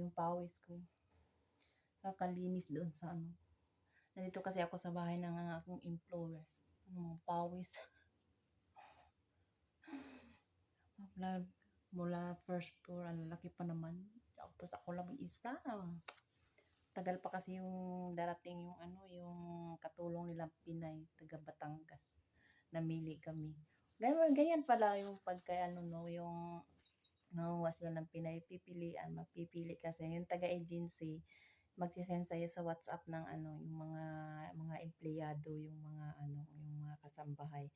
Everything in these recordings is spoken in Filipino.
yung pawis ko. Kakalinis doon sa ano. Nandito kasi ako sa bahay ng akong employer. Ano pawis. mula, mula first floor, ang laki pa naman. Tapos ako lang isa. Tagal pa kasi yung darating yung ano, yung katulong nilang Pinay, taga Batangas. Namili kami. Ganyan, ganyan pala yung pagka ano no, yung nanguha sila ng Pinay, pipilian, mapipili kasi yung taga-agency, magsisend sa'yo sa WhatsApp ng ano, yung mga mga empleyado, yung mga ano, yung mga kasambahay.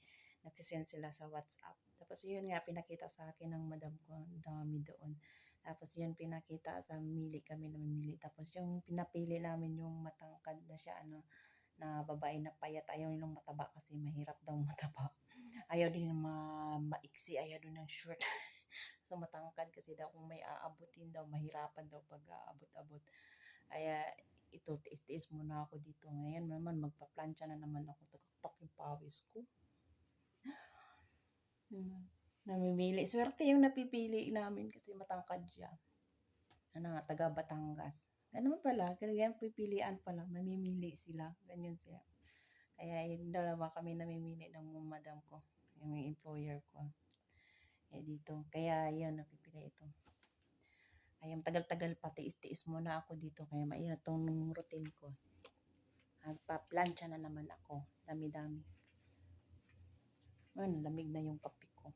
Nagsisend sila sa WhatsApp. Tapos yun nga, pinakita sa akin ng madam ko, ang dami doon. Tapos yun, pinakita sa mili kami na mamili. Tapos yung pinapili namin yung matangkad na siya, ano, na babae na payat. Ayaw nilang mataba kasi mahirap daw mataba. Ayaw din ma maiksi, ayaw din ng short. So matangkad kasi daw kung may aabutin daw, mahirapan daw pag aabot-abot. Kaya ito, tiis-tiis muna ako dito. Ngayon naman, magpa-plancha na naman ako. Tuktok yung pawis ko. Hmm. Namimili. Swerte yung napipili namin kasi matangkad siya. Ano nga, taga Batangas. Ganun pala, ganyan pipilian pala. Mamimili sila. Ganyan siya. Kaya yung dalawa kami namimili ng madam ko. Yung employer ko. Eh dito. Kaya yun, napipili ito. Ay, tagal-tagal pa, tiis-tiis muna ako dito. Kaya maiya itong routine ko. Magpa-plancha na naman ako. Dami-dami. Ayun, lamig na yung kape ko.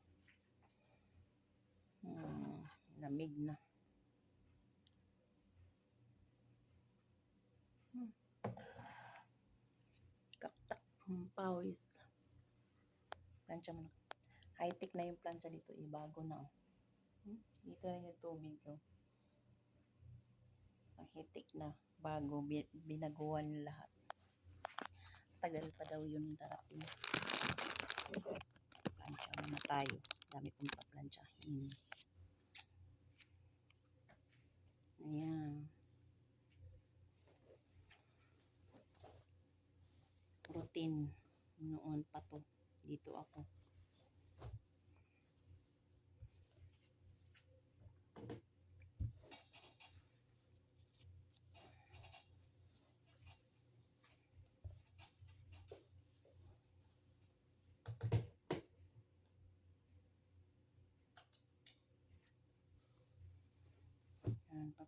Hmm, lamig na. Hmm. Kaktak. Hmm, pawis. Plancha mo. High-tech na yung plancha dito. Eh, bago na. Oh. Hmm? Dito na yung tubig. Oh. Mahitik na. Bago. bi- Binaguan lahat. Tagal pa daw yun darating. Plancha muna tayo. Dami kong pa-planchahin. Ayan. Routine. Noon pa to. Dito ako.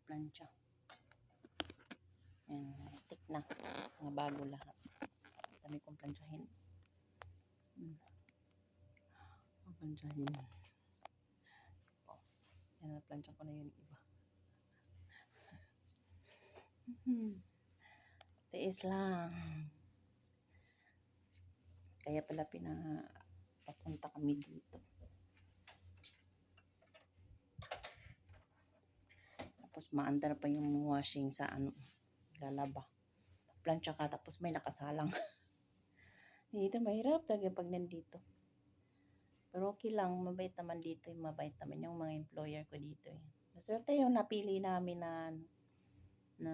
Ayan, pa-plancha. Ayan, tik na. Mga bago lahat. Dami kong planchahin. Hmm. Planchahin. Oh. Yan, na-plancha ko na yun iba. Hmm. Tiis lang. Kaya pala pina papunta kami dito. Tapos maandar pa yung washing sa ano, lalaba. Plancha ka tapos may nakasalang. dito mahirap talaga pag nandito. Pero okay lang, mabait naman dito, mabait naman yung mga employer ko dito. Eh. Maswerte yung napili namin na na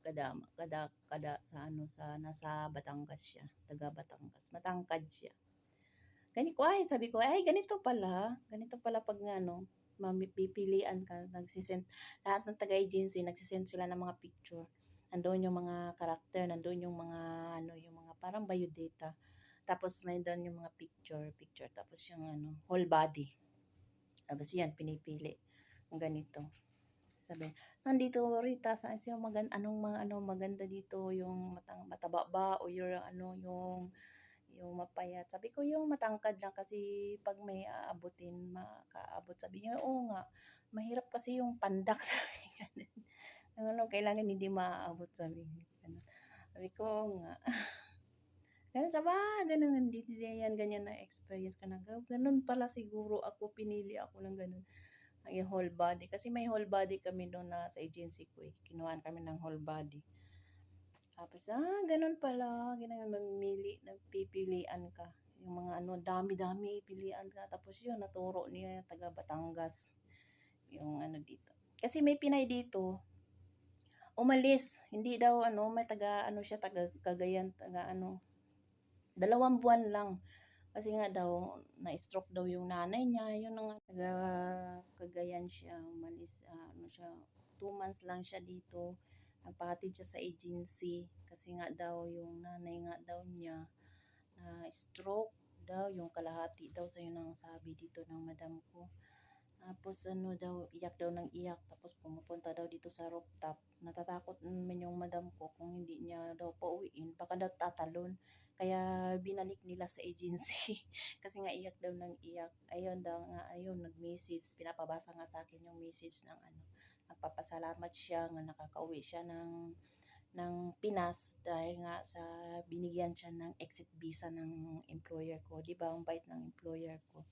kada kada kada sa ano sa nasa Batangas siya, taga Batangas. Matangkad siya. Ganito ko ay sabi ko ay ganito pala, ganito pala pag ano, mamipilian ka, nagsisend, lahat ng taga-agency, nagsisend sila ng mga picture. Nandoon yung mga karakter, nandoon yung mga, ano, yung mga parang biodata. Tapos may doon yung mga picture, picture. Tapos yung ano, whole body. Tapos yan, pinipili. Ang ganito. Sabi, saan dito Rita? Saan sino maganda, anong mga ano maganda dito? Yung matang, mataba ba? O yung ano, yung yung mapayat. Sabi ko yung matangkad lang kasi pag may aabutin, makaabot. Sabi niya, oo nga, mahirap kasi yung pandak. Sabi niya, ano, kailangan hindi maaabot. Sabi niya. Sabi ko, nga. Ganun, sabi, ah, ganun, hindi, yan, ganyan na experience ka na. Ganun pala siguro ako, pinili ako ng ganun. Yung whole body. Kasi may whole body kami doon na sa agency ko eh. Kinuhaan kami ng whole body. Tapos, ah, ganun pala. Ganun, mamimili, nagpipilian ka. Yung mga ano, dami-dami pilian ka. Tapos yun, naturo niya yung taga Batangas. Yung ano dito. Kasi may Pinay dito. Umalis. Hindi daw, ano, may taga, ano siya, taga Cagayan, taga ano. Dalawang buwan lang. Kasi nga daw, na-stroke daw yung nanay niya. Yun nga, taga Cagayan siya. Umalis, ah, ano siya, two months lang siya dito. Nagpahatid siya sa agency kasi nga daw yung nanay nga daw niya na stroke daw, yung kalahati daw sa'yo nang sabi dito ng madam ko. Tapos ano daw, iyak daw ng iyak. Tapos pumupunta daw dito sa rooftop. Natatakot naman yung madam ko kung hindi niya daw pauwiin. Baka daw tatalon. Kaya binalik nila sa agency. Kasi nga iyak daw ng iyak. Ayun daw nga, ayun, nag-message. Pinapabasa nga sa akin yung message ng ano. Nagpapasalamat siya nga nakakauwi siya ng ng Pinas dahil nga sa binigyan siya ng exit visa ng employer ko. Di ba? Ang bait ng employer ko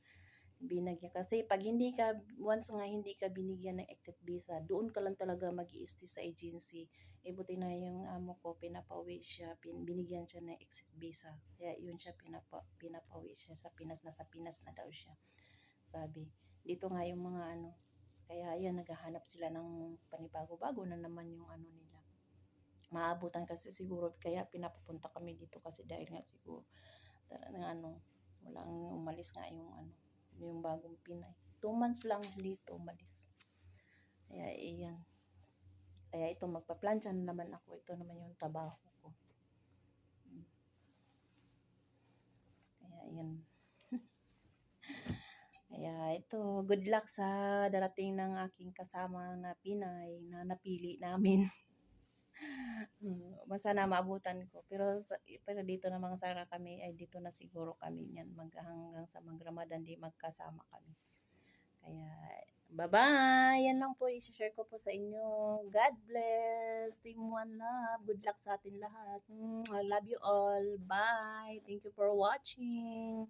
binagyan. Kasi pag hindi ka, once nga hindi ka binigyan ng exit visa, doon ka lang talaga mag sa agency. E buti na yung amo ko, pinapauwi siya, pin, binigyan siya ng exit visa. Kaya yun siya, pinapa, pinapauwi siya sa Pinas, nasa Pinas na daw siya. Sabi, dito nga yung mga ano, kaya yan, naghahanap sila ng panibago-bago na naman yung ano nila. Maabutan kasi siguro, kaya pinapapunta kami dito kasi dahil nga siguro, talagang ano, walang umalis nga yung ano, yung bagong Pinay. Two months lang dito umalis. Kaya iyan. Kaya ito magpa-plancha na naman ako. Ito naman yung trabaho ko. Mm. Kaya iyan. Kaya ito, good luck sa darating ng aking kasama na Pinay na napili namin. Hmm, sana maabutan ko. Pero pero dito naman sana kami ay dito na siguro kami niyan mag hanggang sa mag-Ramadan di magkasama kami. Kaya bye-bye. Yan lang po i-share ko po sa inyo. God bless. Team One Love. Good luck sa atin lahat. Mm, I love you all. Bye. Thank you for watching.